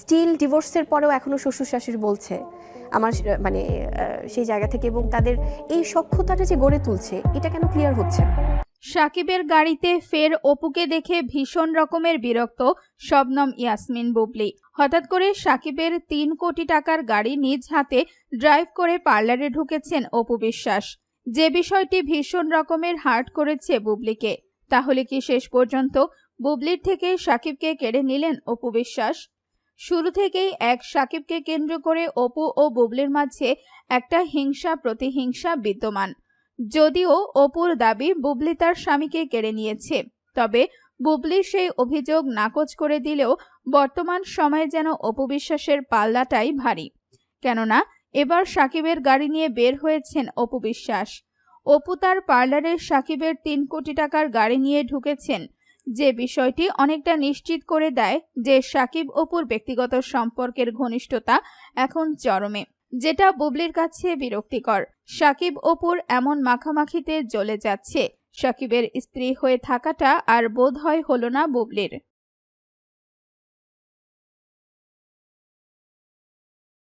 Still ডিভোর্সের পরেও এখনও শ্বশুর শাশুড়ি বলছে। আমার মানে সেই জায়গা থেকে এবং তাদের এই সক্ষতাটা যে গড়ে তুলছে, এটা কেন ক্লিয়ার হচ্ছে সাকিবের গাড়িতে ফের অপুকে দেখে ভীষণ রকমের বিরক্ত শবনম ইয়াসমিন বুবলি। হঠাৎ করে সাকিবের তিন কোটি টাকার গাড়ি নিজ হাতে ড্রাইভ করে পার্লারে ঢুকেছেন অপু বিশ্বাস। যে বিষয়টি ভীষণ রকমের হার্ট করেছে বুবলিকে। তাহলে কি শেষ পর্যন্ত বুবলির থেকে সাকিবকে কেড়ে নিলেন অপু বিশ্বাস? শুরু থেকেই এক সাকিবকে কেন্দ্র করে অপু ও বুবলির মাঝে একটা হিংসা প্রতিহিংসা বিদ্যমান। যদিও অপুর দাবি বুবলি তার স্বামীকে কেড়ে নিয়েছে, তবে বুবলি সেই অভিযোগ নাকচ করে দিলেও বর্তমান সময়ে যেন অপু বিশ্বাসের পাল্লাটাই ভারী। কেননা, এবার সাকিবের গাড়ি নিয়ে বের হয়েছেন অপু বিশ্বাস। অপু তার পার্লারে সাকিবের তিন কোটি টাকার গাড়ি নিয়ে ঢুকেছেন যে বিষয়টি অনেকটা নিশ্চিত করে দেয় যে সাকিব অপুর ব্যক্তিগত সম্পর্কের ঘনিষ্ঠতা এখন চরমে, যেটা বুবলির কাছে বিরক্তিকর। সাকিব অপুর এমন মাখামাখিতে জ্বলে যাচ্ছে। সাকিবের স্ত্রী হয়ে থাকাটা আর বোধ হয় হলো না বুবলির।